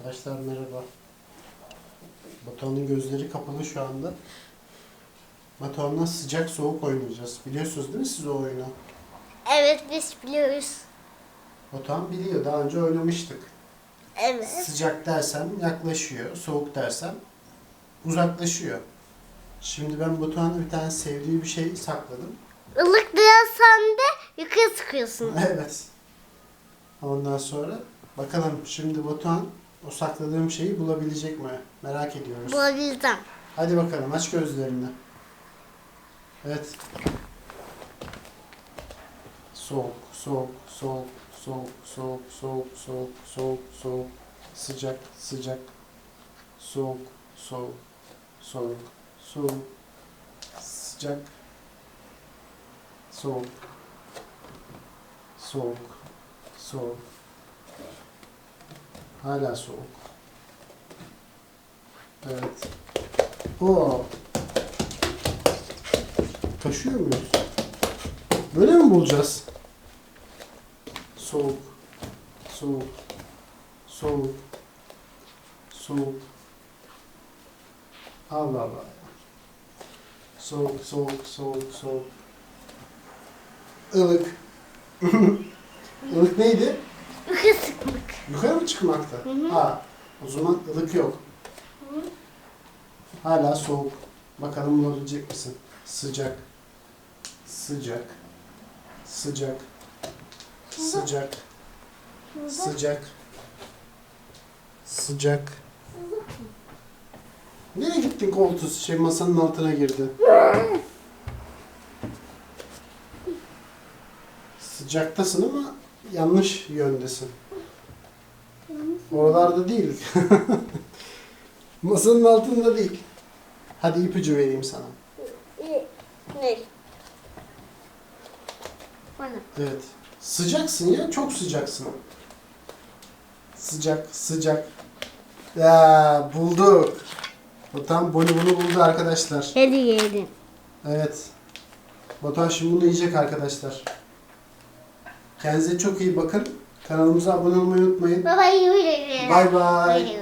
Arkadaşlar merhaba. Batuhan'ın gözleri kapalı şu anda. Batuhan'la sıcak soğuk oynayacağız. Biliyorsunuz değil mi siz o oyunu? Evet biz biliyoruz. Batuhan biliyor. Daha önce oynamıştık. Evet. Sıcak dersem yaklaşıyor. Soğuk dersem uzaklaşıyor. Şimdi ben Batuhan'a bir tane sevdiği bir şey sakladım. Ilık sen de yukarı sıkıyorsun. Evet. Ondan sonra bakalım şimdi Batuhan o sakladığım şeyi bulabilecek mi? Merak ediyoruz. Bulabileceğim. Hadi bakalım aç gözlerini. Evet. Soğuk, soğuk, soğuk, soğuk, soğuk, soğuk, soğuk, soğuk, soğuk, sıcak, sıcak, soğuk, soğuk, soğuk, soğuk, sıcak, soğuk, soğuk, soğuk, hala soğuk. Evet. Oo. Taşıyor muyuz? Böyle mi bulacağız? Soğuk. Soğuk. Soğuk. Soğuk. Allah Allah. Soğuk, soğuk, soğuk, soğuk. Ilık. Ilık neydi? Mı çıkmakta? Ha, o zaman ılık yok. Hala soğuk. Bakalım bulabilecek misin? Sıcak. Sıcak. Sıcak. Sıcak. Sıcak. Sıcak. Nereye gittin koltuğu? Şey masanın altına girdin. Sıcaktasın ama yanlış yöndesin. Oralarda değil. Masanın altında değil. Hadi ipucu vereyim sana. Ne? Bana. Evet. Sıcaksın ya, çok sıcaksın. Sıcak, sıcak. Ya bulduk. Batuhan Boni bunu buldu arkadaşlar. Hadi yiyelim. Evet. Batuhan şimdi bunu yiyecek arkadaşlar. Kendinize çok iyi bakın. Kanalımıza abone olmayı unutmayın. Baba yiyelim. Bay bay.